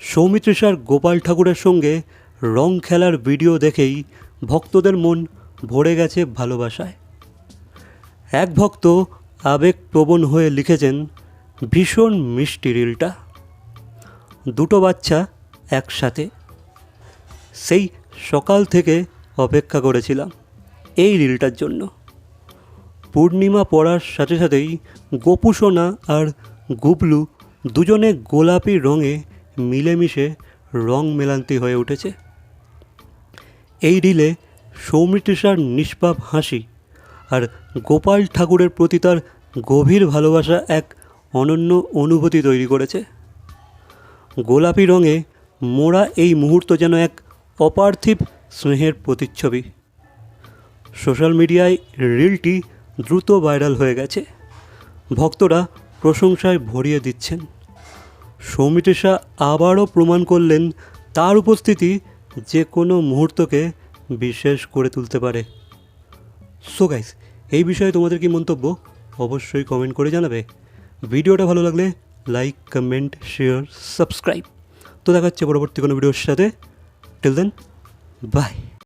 সৌমিত্রিষার গোপাল ঠাকুরের সঙ্গে রং খেলার ভিডিও দেখেই ভক্তদের মন ভরে গেছে ভালোবাসায়। এক ভক্ত আবেগপ্রবণ হয়ে লিখেছেন, ভীষণ মিষ্টি রিলটা। দুটো বাচ্চা একসাথে। সেই সকাল থেকে অপেক্ষা করেছিলাম এই রিলটার জন্য। পূর্ণিমা পড়ার সাথে সাথেই গোপুসোনা আর গুবলু দুজনে গোলাপি রঙে মিলেমিশে রং মেলান্তি হয়ে উঠেছে। এই রিলে সৌমিত্রিষার নিষ্পাপ হাসি আর গোপাল ঠাকুরের প্রতি তার গভীর ভালোবাসা এক অনন্য অনুভূতি তৈরি করেছে। গোলাপি রঙে মোড়া এই মুহূর্ত যেন এক অপার্থিব স্নেহের প্রতিচ্ছবি। সোশ্যাল মিডিয়ায় রিলটি দ্রুত ভাইরাল হয়ে গেছে। ভক্তরা প্রশংসায় ভরিয়ে দিচ্ছেন। সৌমিত্রিষা আবারও প্রমাণ করলেন তার উপস্থিতি যে কোনো মুহূর্তকে বিশেষ করে তুলতে পারে। সো গাইস এই বিষয়ে তোমাদের কি মন্তব্য? অবশ্যই কমেন্ট করে জানাবে। ভিডিওটা ভালো লাগলে লাইক কমেন্ট শেয়ার সাবস্ক্রাইব তো দেখাচ্ছে পরবর্তী কোনো ভিডিওর সাথে। Till then by